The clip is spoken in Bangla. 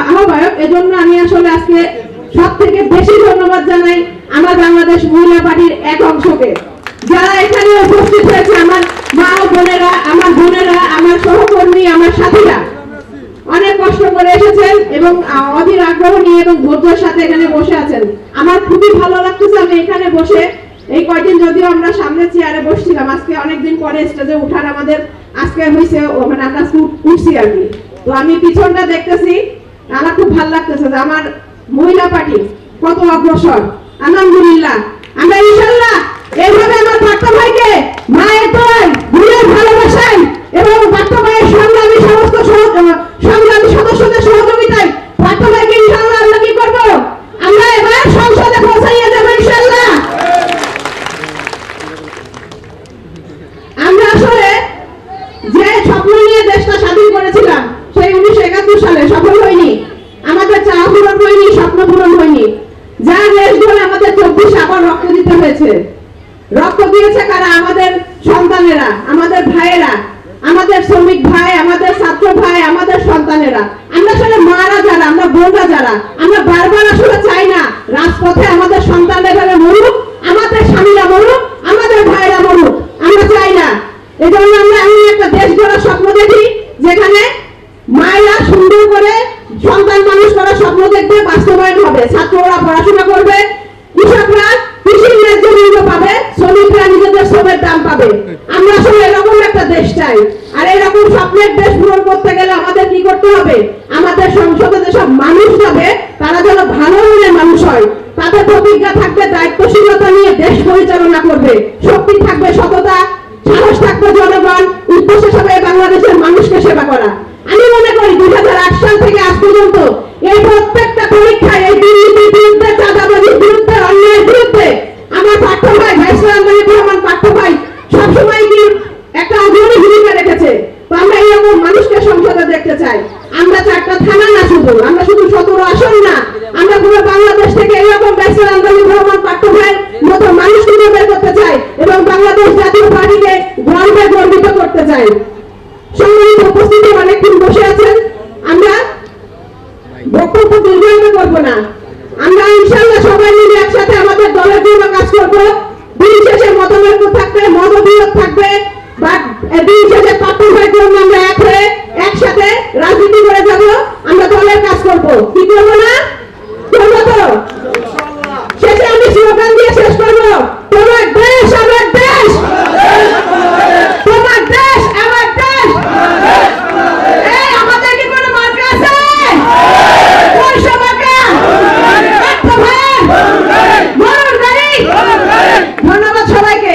আহ্বায়ক, এজন্য আমি আসলে আজকে সব থেকে বেশি ধন্যবাদ জানাই আমার বাংলাদেশ মহিলা পার্টির এক অংশকে। যারা এখানে উপস্থিত হয়েছে, আমার মা বোনেরা, আমার বোনেরা, আমার সহকর্মী, আমার সাথীরা, অনেক কষ্ট করে এসেছেন এবং অধীর আগ্রহ নিয়ে এবং ধৈর্যের সাথে এখানে বসে আছেন। আমার খুবই ভালো লাগতেছে আমি এখানে বসে। এই কয়দিন যদিও আমরা সামনে চেয়ারে বসছিলাম, আজকে অনেকদিন পরে স্টেজে উঠার আমাদের আজকে হয়েছে মানে আমরা উঠছি আর কি। তো আমি পিছনটা দেখতেছি। আমার খুব ভালো লাগতেছে যে আমার মহিলা পার্টি কত অগ্রসর। আলহামদুলিল্লাহ। আমরা ইনশাল্লাহ এইভাবে আমার ভাইকে মায়ের দোয়ায় গুণের ভালোবাসায় এবং পাট্টা ভাইয়ের সংগ্রামী সমস্ত সহ- আহ, সংগ্রামী সদস্যদের সহযোগিতায় পাট্টা ভাইকে ইনশাল্লাহ আমরা কি করব আমরা এবার সংসদে পৌঁছাইয়ে দেবো ইনশাল্লাহ আমরা আসলে যে স্বপ্ন নিয়ে দেশটা স্বাধীন করেছিলাম সেই উনিশশো একাত্তর সালে সফল হয়নি আমাদের চাওয়া পূরণ হয়নি স্বপ্ন পূরণ হয়নি যার দেশ ধরে আমাদের চব্বিশ আবার রক্ত দিতে হয়েছে? রক্ত দিয়েছে কারা? আমাদের সন্তানেরা, আমাদের ভাইয়েরা, আমাদের শ্রমিক ভাই, আমাদের ছাত্র ভাই, আমাদের সন্তানেরা। আমরা আসলে মারা যারা, আমরা বোনরা যারা, আমরা বারবার আসলে চাই না রাজপথে আমাদের সন্তানেরা মরুক, আমাদের স্বামীরা মরুক, আমাদের ভাইয়েরা মরুক। আমরা চাই না। এজন্য আমরা এমন একটা দেশ গড়ার স্বপ্ন দেখি, যেখানে মায়েরা সুন্দর করে সন্তান মানুষ করার স্বপ্ন দেখবে, বাস্তবায়ন হবে। ছাত্ররা পড়াশোনা করবে, কৃষকরা পাবে আমরা আসলে এরকম একটা দেশ চাই। আর এরকম স্বপ্নের দেশ পূরণ করতে গেলে আমাদের কি করতে হবে? আমাদের সংসদে যেসব মানুষ যাবে, তারা যেন ভালো মনের মানুষ হয়। তাদের প্রতিজ্ঞা থাকবে, দায়িত্বশীলতা নিয়ে দেশ পরিচালনা করবে। শক্তি থাকবে, সততা, সাহস থাকবে জনগণ, উদ্দেশ্য সবাই বাংলাদেশের মানুষকে সেবা করা। আমি মনে করি দুই সাল থেকে আজ পর্যন্ত দেখতে চাই। আমরা চারটা থানা না শুধু আমরা শুধু সতেরো আসন না, আমরা পুরো বাংলাদেশ থেকে এরকম ব্যাসের আন্দোলন রহমান পাঠ্য ভাইয়ের মতো মানুষ খুঁজে বের করতে চাই এবং বাংলাদেশ জাতীয় পার্টিকে গর্বে গর্বিত করতে চাই। উপস্থিতি অনেকক্ষণ বসে আছেন। আমরা বক্তব্য দীর্ঘায়িত করব না। আমরা ইনশাল্লাহ সবাই মিলে একসাথে আমাদের দলের জন্য কাজ করব। দিন শেষে মতনৈক্য থাকবে, মতবিরোধ থাকবে, বা দিন শেষে জন্য ধন্যবাদ সবাইকে।